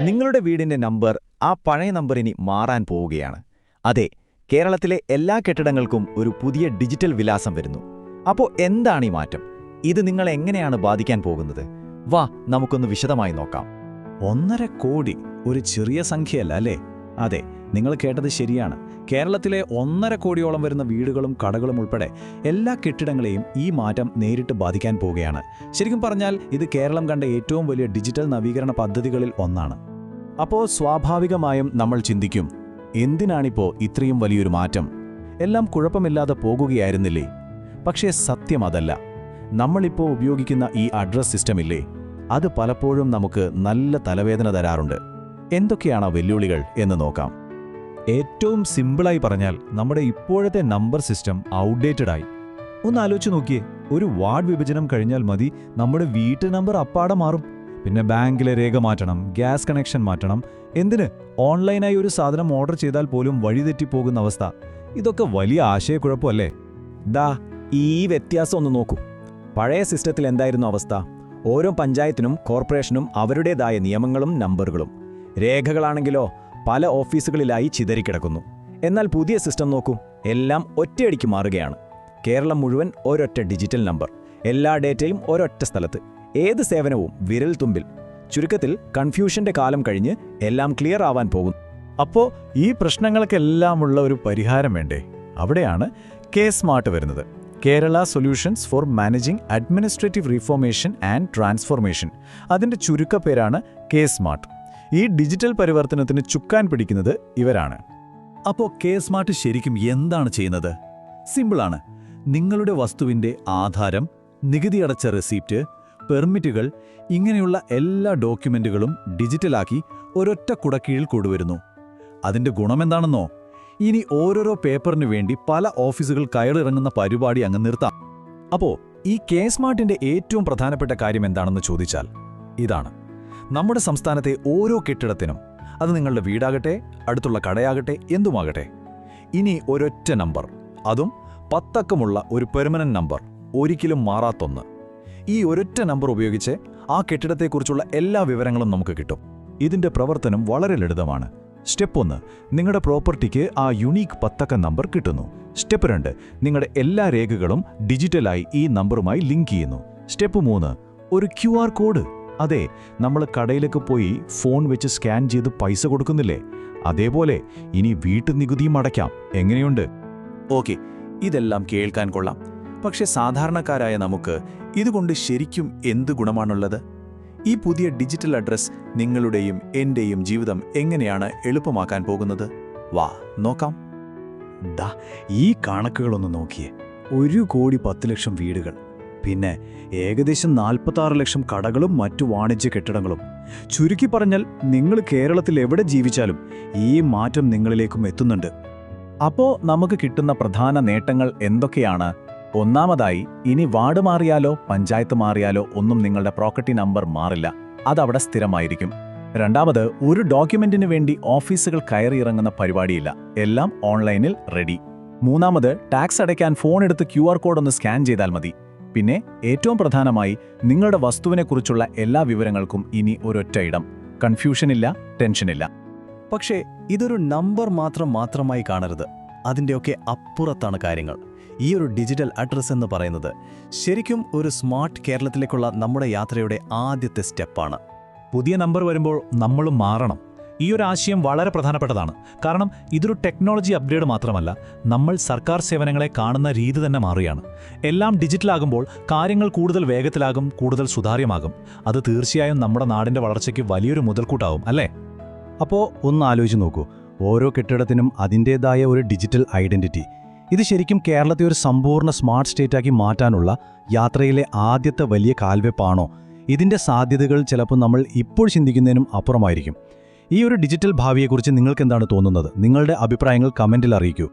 നിങ്ങളുടെ വീടിന്റെ നമ്പർ ആ പഴയ നമ്പർ ഇനി മാറാൻ പോവുകയാണ്. അതെ കേരളത്തിലെ എല്ലാ കെട്ടിടങ്ങൾക്കും ഒരു പുതിയ ഡിജിറ്റൽ വിലാസം വരുന്നു. അപ്പോൾ എന്താണ് ഈ മാറ്റം? ഇത് നിങ്ങളെ എങ്ങനെയാണ് ബാധിക്കാൻ പോകുന്നത്? വാ നമുക്കൊന്ന് വിശദമായി നോക്കാം. ഒന്നര കോടി ഒരു ചെറിയ സംഖ്യയല്ല അല്ലേ? അതെ നിങ്ങൾ കേട്ടത് ശരിയാണ്. കേരളത്തിലെ ഒന്നര കോടിയോളം വരുന്ന വീടുകളും കടകളും ഉൾപ്പെടെ എല്ലാ കെട്ടിടങ്ങളെയും ഈ മാറ്റം നേരിട്ട് ബാധിക്കാൻ പോവുകയാണ്. ശരിക്കും പറഞ്ഞാൽ ഇത് കേരളം കണ്ട ഏറ്റവും വലിയ ഡിജിറ്റൽ നവീകരണ പദ്ധതികളിൽ ഒന്നാണ്. അപ്പോൾ സ്വാഭാവികമായും നമ്മൾ ചിന്തിക്കും എന്തിനാണിപ്പോ ഇത്രയും വലിയൊരു മാറ്റം? എല്ലാം കുഴപ്പമില്ലാതെ പോകുകയായിരുന്നില്ലേ? പക്ഷേ സത്യം അതല്ല. നമ്മളിപ്പോൾ ഉപയോഗിക്കുന്ന ഈ അഡ്രസ് സിസ്റ്റം ഇല്ലേ അത് പലപ്പോഴും നമുക്ക് നല്ല തലവേദന തരാറുണ്ട്. എന്തൊക്കെയാണ് വെല്ലുവിളികൾ എന്ന് നോക്കാം. ഏറ്റവും സിമ്പിളായി പറഞ്ഞാൽ നമ്മുടെ ഇപ്പോഴത്തെ നമ്പർ സിസ്റ്റം ഔട്ട്ഡേറ്റഡ് ആയി ഒന്ന് ആലോചിച്ച് നോക്കിയേ ഒരു വാർഡ് വിഭജനം കഴിഞ്ഞാൽ മതി നമ്മുടെ വീട്ടു നമ്പർ അപ്പാടെ മാറും. പിന്നെ ബാങ്കിലെ രേഖ മാറ്റണം ഗ്യാസ് കണക്ഷൻ മാറ്റണം എന്തിന് ഓൺലൈനായി ഒരു സാധനം ഓർഡർ ചെയ്താൽ പോലും വഴിതെറ്റിപ്പോകുന്ന അവസ്ഥ. ഇതൊക്കെ വലിയ ആശയക്കുഴപ്പമല്ലേ? ദാ ഈ വ്യത്യാസം ഒന്ന് നോക്കൂ. പഴയ സിസ്റ്റത്തിൽ എന്തായിരുന്നു അവസ്ഥ? ഓരോ പഞ്ചായത്തിനും കോർപ്പറേഷനും അവരുടേതായ നിയമങ്ങളും നമ്പറുകളും. രേഖകളാണെങ്കിലോ പല ഓഫീസുകളിലായി ചിതറിക്കിടക്കുന്നു എന്നാൽ പുതിയ സിസ്റ്റം നോക്കൂ എല്ലാം ഒറ്റയടിക്ക് മാറുകയാണ്. കേരളം മുഴുവൻ ഒരൊറ്റ ഡിജിറ്റൽ നമ്പർ എല്ലാ ഡേറ്റയും ഒരൊറ്റ സ്ഥലത്ത്. ഏത് സേവനവും വിരൽ തുമ്പിൽ. ചുരുക്കത്തിൽ കൺഫ്യൂഷന്റെ കാലം കഴിഞ്ഞ് എല്ലാം ക്ലിയർ ആവാൻ പോകും അപ്പോ ഈ പ്രശ്നങ്ങൾക്കെല്ലാമുള്ള ഒരു പരിഹാരം വേണ്ടേ? അവിടെയാണ് കെ സ്മാർട്ട് വരുന്നത്. Kerala solutions for managing administrative reformation and transformation. അതിന്റെ ചുരുക്കപ്പേരാണ് കെ സ്മാർട്ട്. ഈ ഡിജിറ്റൽ പരിവർത്തനത്തിന് ചുക്കാൻ പിടിക്കുന്നത് ഇവരാണ്. അപ്പോൾ കെ സ്മാർട്ട് ശരിക്കും എന്താണ് ചെയ്യുന്നത്? സിമ്പിളാണ്. നിങ്ങളുടെ വസ്തുവിന്റെ ആധാരം നികുതി അടച്ച റെസീപ്റ്റ് പെർമിറ്റുകൾ ഇങ്ങനെയുള്ള എല്ലാ ഡോക്യുമെന്റുകളും ഡിജിറ്റലാക്കി ഒരൊറ്റ കുടക്കീഴിൽ കൊണ്ടുവരുന്നു. അതിന്റെ ഗുണമെന്താണെന്നോ? ഇനി ഓരോരോ പേപ്പറിനു വേണ്ടി പല ഓഫീസുകൾ കയറിറങ്ങുന്ന പരിപാടി അങ്ങ് നിർത്താം. അപ്പോ ഈ കെ സ്മാർട്ടിന്റെ ഏറ്റവും പ്രധാനപ്പെട്ട കാര്യം എന്താണെന്ന് ചോദിച്ചാൽ ഇതാണ്. നമ്മുടെ സംസ്ഥാനത്തെ ഓരോ കെട്ടിടത്തിനും അത് നിങ്ങളുടെ വീടാകട്ടെ അടുത്തുള്ള കടയാകട്ടെ എന്തുമാകട്ടെ. ഇനി ഒരൊറ്റ നമ്പർ. അതും പത്തക്കമുള്ള ഒരു പെർമനന്റ് നമ്പർ. ഒരിക്കലും മാറാത്തൊന്ന്. ഈ ഒരൊറ്റ നമ്പർ ഉപയോഗിച്ച് ആ കെട്ടിടത്തെക്കുറിച്ചുള്ള എല്ലാ വിവരങ്ങളും നമുക്ക് കിട്ടും. ഇതിന്റെ പ്രവർത്തനം വളരെ ലളിതമാണ്. സ്റ്റെപ്പ് ഒന്ന് നിങ്ങളുടെ പ്രോപ്പർട്ടിക്ക് ആ യുണീക്ക് പത്തക്ക നമ്പർ കിട്ടുന്നു. സ്റ്റെപ്പ് രണ്ട് നിങ്ങളുടെ എല്ലാ രേഖകളും ഡിജിറ്റലായി ഈ നമ്പറുമായി ലിങ്ക് ചെയ്യുന്നു. സ്റ്റെപ്പ് മൂന്ന് ഒരു ക്യു ആർ കോഡ്. അതെ നമ്മൾ കടയിലേക്ക് പോയി ഫോൺ വെച്ച് സ്കാൻ ചെയ്ത് പൈസ കൊടുക്കുന്നില്ലേ? അതേപോലെ ഇനി വീട്ടു നികുതിയും അടയ്ക്കാം. എങ്ങനെയുണ്ട്? ഓക്കെ ഇതെല്ലാം കേൾക്കാൻ കൊള്ളാം. പക്ഷെ സാധാരണക്കാരായ നമുക്ക് ഇതുകൊണ്ട് ശരിക്കും എന്ത് ഗുണമാണുള്ളത്? ഈ പുതിയ ഡിജിറ്റൽ അഡ്രസ് നിങ്ങളുടെയും എന്റെയും ജീവിതം എങ്ങനെയാണ് എളുപ്പമാക്കാൻ പോകുന്നത്? വാ നോക്കാം. ദാ ഈ കണക്കുകളൊന്ന് നോക്കിയേ. ഒരു കോടി പത്ത് ലക്ഷം വീടുകൾ. പിന്നെ ഏകദേശം നാൽപ്പത്താറ് ലക്ഷം കടകളും മറ്റു വാണിജ്യ കെട്ടിടങ്ങളും. ചുരുക്കി പറഞ്ഞാൽ നിങ്ങൾ കേരളത്തിൽ എവിടെ ജീവിച്ചാലും ഈ മാറ്റം നിങ്ങളിലേക്കും എത്തുന്നുണ്ട്. അപ്പോൾ നമുക്ക് കിട്ടുന്ന പ്രധാന നേട്ടങ്ങൾ എന്തൊക്കെയാണ്? ഒന്നാമതായി ഇനി വാർഡ് മാറിയാലോ പഞ്ചായത്ത് മാറിയാലോ ഒന്നും നിങ്ങളുടെ പ്രോപ്പർട്ടി നമ്പർ മാറില്ല. അതവിടെ സ്ഥിരമായിരിക്കും. രണ്ടാമത് ഒരു ഡോക്യുമെന്റിന് വേണ്ടി ഓഫീസുകൾ കയറിയിറങ്ങുന്ന പരിപാടിയില്ല. എല്ലാം ഓൺലൈനിൽ റെഡി. മൂന്നാമത് ടാക്സ് അടയ്ക്കാൻ ഫോൺ എടുത്ത് ക്യു ആർ കോഡ് ഒന്ന് സ്കാൻ ചെയ്താൽ മതി. പിന്നെ ഏറ്റവും പ്രധാനമായി നിങ്ങളുടെ വസ്തുവിനെക്കുറിച്ചുള്ള എല്ലാ വിവരങ്ങൾക്കും ഇനി ഒരൊറ്റ ഇടം. കൺഫ്യൂഷനില്ല ടെൻഷനില്ല. പക്ഷേ ഇതൊരു നമ്പർ മാത്രം മാത്രമായി കാണരുത്. അതിന്റെയൊക്കെ അപ്പുറത്താണ് കാര്യങ്ങൾ. ഈ ഒരു ഡിജിറ്റൽ അഡ്രസ്സ് എന്ന് പറയുന്നത് ശരിക്കും ഒരു സ്മാർട്ട് കേരളത്തിലേക്കുള്ള നമ്മുടെ യാത്രയുടെ ആദ്യത്തെ സ്റ്റെപ്പാണ്. പുതിയ നമ്പർ വരുമ്പോൾ നമ്മളും മാറണം. ഈ ഒരു ആശയം വളരെ പ്രധാനപ്പെട്ടതാണ്. കാരണം ഇതൊരു ടെക്നോളജി അപ്ഗ്രേഡ് മാത്രമല്ല നമ്മൾ സർക്കാർ സേവനങ്ങളെ കാണുന്ന രീതി തന്നെ മാറുകയാണ്. എല്ലാം ഡിജിറ്റലാകുമ്പോൾ കാര്യങ്ങൾ കൂടുതൽ വേഗത്തിലാകും കൂടുതൽ സുതാര്യമാകും. അത് തീർച്ചയായും നമ്മുടെ നാടിന്റെ വളർച്ചയ്ക്ക് വലിയൊരു മുതൽക്കൂട്ടാവും അല്ലേ? അപ്പോൾ ഒന്ന് ആലോചിച്ച് നോക്കൂ. ഓരോ കെട്ടിടത്തിനും അതിന്റേതായ ഒരു ഡിജിറ്റൽ ഐഡന്റിറ്റി ഇത് ശരിക്കും കേരളത്തെ ഒരു സമ്പൂർണ സ്മാർട്ട് സ്റ്റേറ്റാക്കി മാറ്റാനുള്ള യാത്രയിലെ ആദ്യത്തെ വലിയ കാൽവെപ്പാണോ? ഇതിന്റെ സാധ്യതകൾ ചിലപ്പോൾ നമ്മൾ ഇപ്പോൾ ചിന്തിക്കുന്നതിനും അപ്പുറമായിരിക്കും. ഈ ഒരു ഡിജിറ്റൽ ഭാവിയെക്കുറിച്ച് നിങ്ങൾക്ക് എന്താണ് തോന്നുന്നത്? നിങ്ങളുടെ അഭിപ്രായങ്ങൾ കമന്റിൽ അറിയിക്കൂ.